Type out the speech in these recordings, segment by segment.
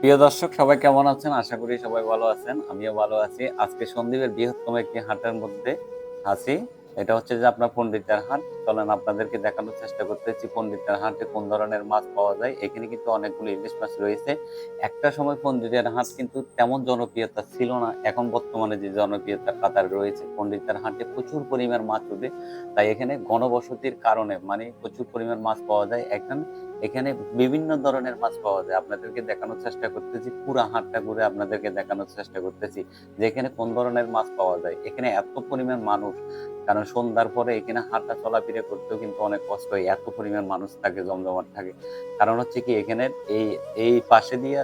প্রিয় দর্শক, সবাই কেমন আছেন? আশা করি সবাই ভালো আছেন, আমিও ভালো আছি। আজকে সন্দীপের বৃহত্তম একটি হাটের মধ্যে আছি। এটা হচ্ছে যে আপনার পন্ডিতার হাট। চলেন, আপনাদেরকে দেখানোর চেষ্টা করতেছি পন্ডিতের হাটে কোন ধরনের মাছ পাওয়া যায়। এখানে কিন্তু অনেকগুলো ইলিশ মাছ রয়েছে। একটা সময় পন্ডিতের হাট কিন্তু তেমন জনপ্রিয়তা ছিল না, এখন বর্তমানে যে জনপ্রিয়তা কাতার রয়েছে পন্ডিতের হাটে প্রচুর পরিমাণ মাছ ওঠে। তাই এখানে ঘনবসতির কারণে মানে প্রচুর পরিমাণ মাছ পাওয়া যায়। এখন এখানে বিভিন্ন ধরনের মাছ পাওয়া যায়। আপনাদেরকে দেখানোর চেষ্টা করতেছি, পুরা হাটটা ঘুরে আপনাদেরকে দেখানোর চেষ্টা করতেছি যে এখানে কোন ধরনের মাছ পাওয়া যায়। এখানে এত পরিমাণ মানুষ, কারণ সন্ধ্যার পরে এখানে হাটটা চলাফেরা করতেও কিন্তু অনেক কষ্ট হয়। এত পরিমাণ মানুষ থাকে, জমজমাট থাকে। কারণ হচ্ছে কি, এখানে এই এই পাশে দিয়ে,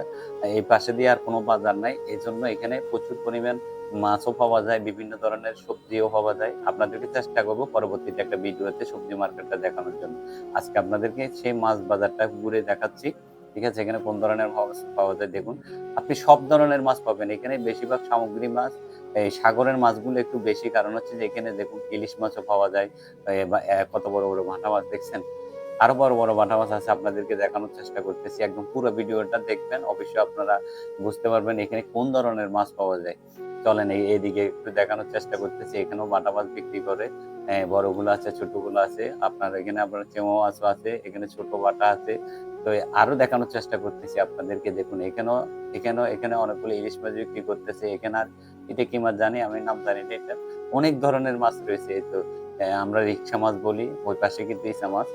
এই পাশে দিয়ে আর কোনো বাজার নাই। এই জন্য এখানে প্রচুর পরিমাণ মাছও পাওয়া যায়, বিভিন্ন ধরনের সবজিও পাওয়া যায়। আপনাদেরকে চেষ্টা করব পরবর্তীতে একটা ভিডিওতে সবজি মার্কেটটা দেখানোর জন্য। আজকে আপনাদেরকে সেই মাছ বাজারটা ঘুরে দেখাচ্ছি। ঠিক আছে? এখানে কোন ধরনের মাছ পাওয়া যায়? দেখুন, আপনি সব ধরনের মাছ পাবেন। এখানে বেশিরভাগ সামগ্রী মাছ, এই সাগরের মাছগুলো একটু বেশি। কারণ হচ্ছে যে এখানে দেখুন, ইলিশ মাছও পাওয়া যায়। কত বড় বড় ভাটা মাছ দেখছেন? আরও বড় বড় ভাটা মাছ আছে আপনাদেরকে দেখানোর চেষ্টা করতেছি। একদম পুরো ভিডিওটা দেখবেন, অবশ্যই আপনারা বুঝতে পারবেন এখানে কোন ধরনের মাছ পাওয়া যায়। চলেন এই এইদিকে একটু দেখানোর চেষ্টা করতেছি। এখানেও বাটা মাছ বিক্রি করে। হ্যাঁ, বড়গুলো আছে ছোটগুলো আছে। আপনার এখানে আপনার চেমো মাছও আছে। এখানে ছোট বাটা আছে। তো আরও দেখানোর চেষ্টা করতেছি আপনাদেরকে। দেখুন এখানেও এখানেও এখানে অনেকগুলো ইলিশ মাছ বিক্রি করতেছে। এখানে আর এটা কি মাছ জানি আমি নাম জানি না এটা। অনেক ধরনের মাছ রয়েছে। তো আমরা রিক্সা মাছ বলি ওই পাশে কিন্তু ইসা মাছ।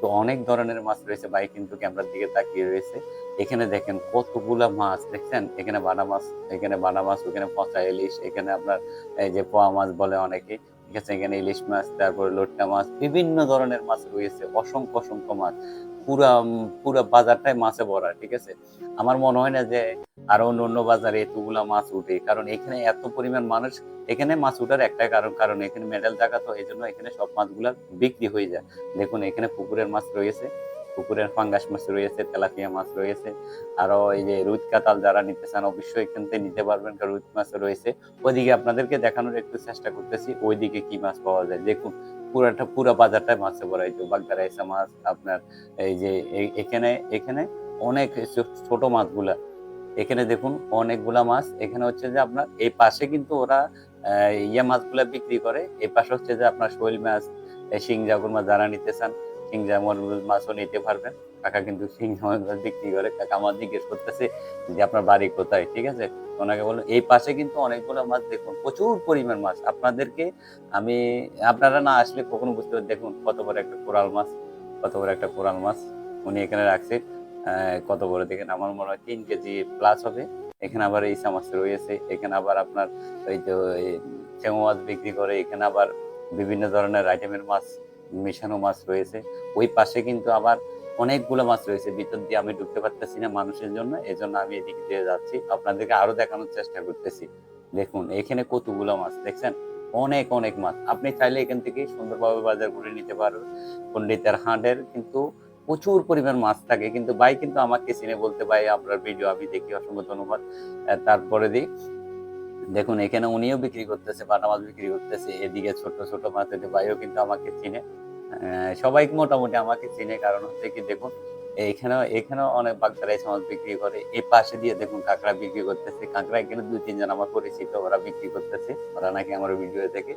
তো অনেক ধরনের মাছ রয়েছে ভাই কিন্তু ক্যামেরার দিকে তাকিয়ে রয়েছে। এখানে দেখেন কতগুলা মাছ দেখছেন? এখানে বানা মাছ এখানে বানা মাছ ওখানে পচা ইলিশ এখানে আপনার এই যে পোয়া মাছ বলে অনেকে। ঠিক আছে? এখানে ইলিশ মাছ, তারপরে লোটকা মাছ, বিভিন্ন ধরনের মাছ রয়েছে, অসংখ্য অসংখ্য মাছ। পুরা পুরো বাজারটাই মাছে ভরা, ঠিক আছে? আমার মনে হয় না যে আরও অন্য অন্য বাজারে এতগুলা মাছ উঠে, কারণ এখানে এত পরিমাণ মানুষ, এখানে মাছ উঠার একটাই কারণ কারণ এখানে মেডেল থাকা তো, এই জন্য এখানে সব মাছগুলা বিক্রি হয়ে যায়। দেখুন, এখানে পুকুরের মাছ রয়েছে। পুকুরের ফাঙ্গাস মাছ রয়েছে, তেলাপিয়া মাছ রয়েছে, আরও এই যে রুই কাতাল যারা নিতে চান অবশ্যই এখান থেকে নিতে পারবেন, কারণ রুই মাছ রয়েছে। ওইদিকে আপনাদেরকে দেখানোর একটু চেষ্টা করতেছি, ওইদিকে কি মাছ পাওয়া যায়। দেখুন, পুরাটা, পুরা বাজারটাই মাছে ভরা এই যে বাগদারা মাছ, আপনার এই যে এখানে এখানে অনেক ছোট মাছগুলা। এখানে দেখুন অনেকগুলা মাছ, এখানে হচ্ছে যে আপনার এই পাশে কিন্তু ওরা ইয়া মাছগুলা বিক্রি করে, এই পাশে হচ্ছে যে আপনার শৈল মাছ শিং, জাগুর মাছ যারা নিতে চান শিং জামর মাছও নিতে পারবেন। কাকা কিন্তু শিং জামর মাছ বিক্রি করে। কাকা আমার জিজ্ঞেস করতেছে যে আপনার বাড়ি কোথায়? ঠিক আছে? ওনাকে বলুন এই পাশে কিন্তু অনেকগুলো মাছ দেখুন, প্রচুর পরিমাণ মাছ। আপনাদেরকে আমি, আপনারা না আসলে কখনো বুঝতে পারবেন দেখুন কত বড় একটা কোরাল মাছ, কত বড় একটা কোরাল মাছ উনি এখানে রাখছে। কত বড় দেখেন, আমার মনে হয় তিন কেজি প্লাস হবে। এখানে আবার ইসা মাছ রয়েছে, এখানে আবার আপনার ওই তো চেমো মাছ বিক্রি করে, এখানে আবার বিভিন্ন ধরনের আইটেমের মাছ মিশানো মাছ রয়েছে। ওই পাশে কিন্তু আবার অনেকগুলো মাছ রয়েছে। ভিতর দিয়ে আমি ঢুকতে পারতেছি না মানুষের জন্য এই জন্য আমি এদিক দিয়ে যাচ্ছি। আপনাদেরকে আরও দেখানোর চেষ্টা করতেছি। দেখুন, এখানে কতগুলো মাছ, দেখছেন? অনেক অনেক মাছ। আপনি চাইলে এখান থেকে সুন্দরভাবে বাজার করে নিতে পারবেন পন্ডিতের হাটের কিন্তু প্রচুর পরিমাণ মাছ থাকে। কিন্তু ভাই কিন্তু আমাকে চিনে বলতে, ভাই, আপনার ভিডিও আমি দেখি, অসংখ্য ধন্যবাদ। তারপরে দিই। দেখুন, এখানে উনিও বিক্রি করতেছে, বাটা মাছ বিক্রি করতেছে। এদিকে ছোট ছোট মাছ ভাইও কিন্তু আমাকে চিনে। সবাই মোটামুটি আমাকে চিনে, কারণ হচ্ছে কি দেখুন এখানেও এখানেও অনেক বাগদারা এই মাছ বিক্রি করে, এই পাশে দিয়ে দেখুন কাঁকড়া বিক্রি করতেছে। কাঁকড়া এখানে দুই, তিনজন আমার পরিচিত, ওরা বিক্রি করতেছে, ওরা নাকি আমার ভিডিও থেকে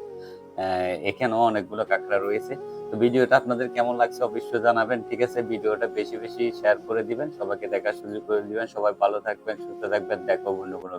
এখানেও অনেকগুলো কাঁকড়া রয়েছে। তো ভিডিওটা আপনাদের কেমন লাগছে অবশ্যই জানাবেন, ঠিক আছে? ভিডিওটা বেশি বেশি শেয়ার করে দিবেন, সবাইকে দেখার সুযোগ করে দিবেন। সবাই ভালো থাকবেন, সুস্থ থাকবেন, দেখো অন্য কোনো